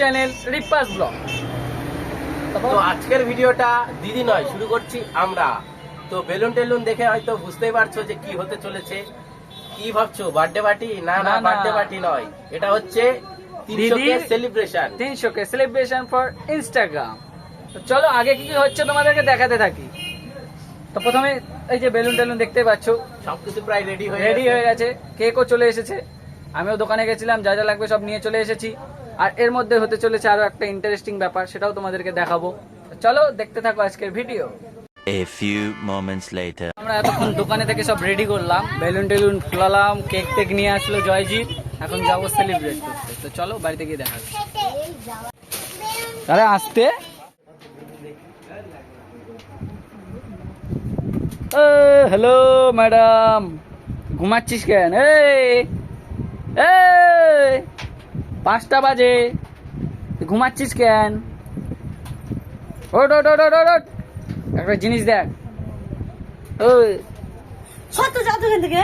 Channel রিপাস blog তো আজকের ভিডিওটা দিদি নয় শুরু করছি আমরা। তো বেলুন টেলুন দেখে হয়তো বুঝতেই পারছ যে কি হতে চলেছে। কি ভাবছ বার্থডে পার্টি না না। বার্থডে পার্টি নয়। এটা হচ্ছে দিদির- সেলিব্রেশন তিনশো কে সেলিব্রেশন ফর ইনস্টাগ্রাম তো চলো আগে কি কি হচ্ছে তোমাদেরকে দেখাতে থাকি। তো প্রথমে এই যে বেলুন টেলুন দেখতে পাচ্ছ। সবকিছু প্রায় রেডি হয়ে রেডি হয়ে গেছে। কেকও চলে এসেছে। আমিও দোকানে গেছিলাম যা যা লাগবে সব নিয়ে চলে এসেছি। আর এর মধ্যে হতে চলেছে আরও একটা ইন্টারেস্টিং ব্যাপার সেটাও তোমাদেরকে দেখাবো। চলো দেখতে থাকো আজকের video A few moments later. আমরা এতক্ষণ দোকানে থেকে সব রেডি করলাম। বেলুন টেলুন ফুলালাম কেক টেক নিয়ে আসলো জয়জিৎ। এখন যাব সেলিব্রেট করতে। তো চলো বাড়িতে গিয়ে দেখা আরে আসতে? হ্যালো ম্যাডাম ঘুমাচ্ছিস কেন? এই, পাঁচটা বাজে। ঘুমাচ্ছিস কেন? ওট ওট ওট ওট একটা জিনিস দেখ। ওই। সত্য যাও তো থেকে।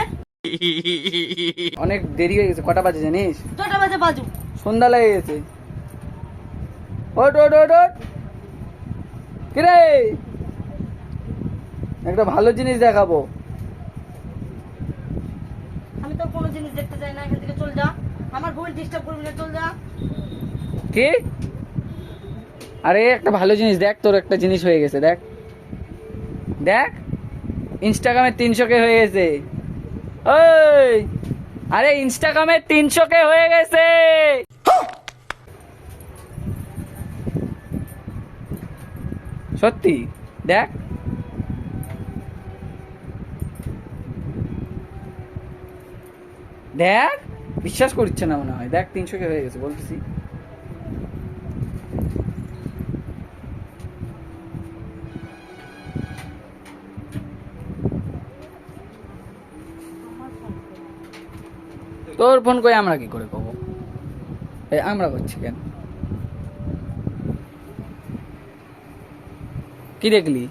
অনেক দেরি হয়ে গেছে। কটা বাজে জানিস? ছটা বাজে বাজু। সন্ধ্যা লেগে গেছে। ওট ওট ওট ওট কিরে একটা ভালো জিনিস দেখাবো। আমি তো কোনো জিনিস দেখতে চাই না। এখান থেকে চল যা। আমার বই ডিস্টার্ব কি? আরে, একটা ভালো জিনিস দেখ, তোর একটা জিনিস হয়ে গেছে, দেখ। দেখ ইনস্টাগ্রামে তিনশো কে হয়ে গেছে। ওই! আরে ইনস্টাগ্রামে তিনশো কে হয়ে গেছে! সত্যি, দেখ। দেখ। বিশ্বাস করছে না মনে হয়। দেখ, তিনশো কে হয়ে গেছে, বলতেছি। তোর ফোন করে আমরা কি করে এই আমরা করছি কেন? কি দেখলি?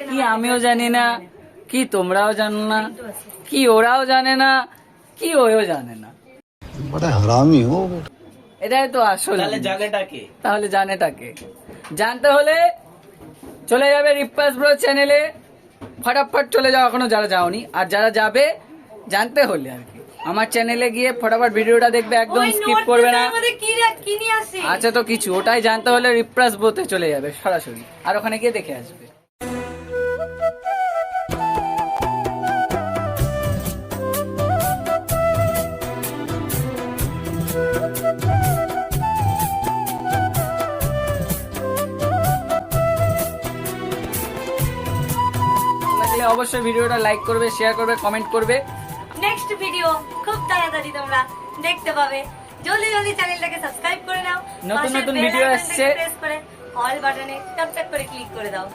কি আমিও জানি না কি তোমরাও জানো না কি ওরাও জানে না কি ওও জানে না এটাই তো আসলে তাহলে জানে টাকে জানতে হলে চলে যাবে রিপাস ব্রো চ্যানেলে ফটাফট চলে যাও এখনও যারা যাওনি আর যারা যাবে জানতে হলে আর কি আমার চ্যানেলে গিয়ে ফটাফট ভিডিওটা দেখবে একদম স্কিপ করবে না। আছে তো কিছু ওটাই জানতে হলে রিপ্রাস ব্রোতে চলে যাবে সরাসরি। আর ওখানে গিয়ে দেখে আসবে। অবশ্যই ভিডিওটা লাইক করবে শেয়ার করবে কমেন্ট করবে। নেক্সট ভিডিও খুব তাড়াতাড়ি তোমরা দেখতে পাবে। জলদি জলদি চ্যানেলটাকে সাবস্ক্রাইব করে নাও। নতুন নতুন টাকে আসছে। প্রেস করে অল বাটনে টপ করে ক্লিক করে দাও।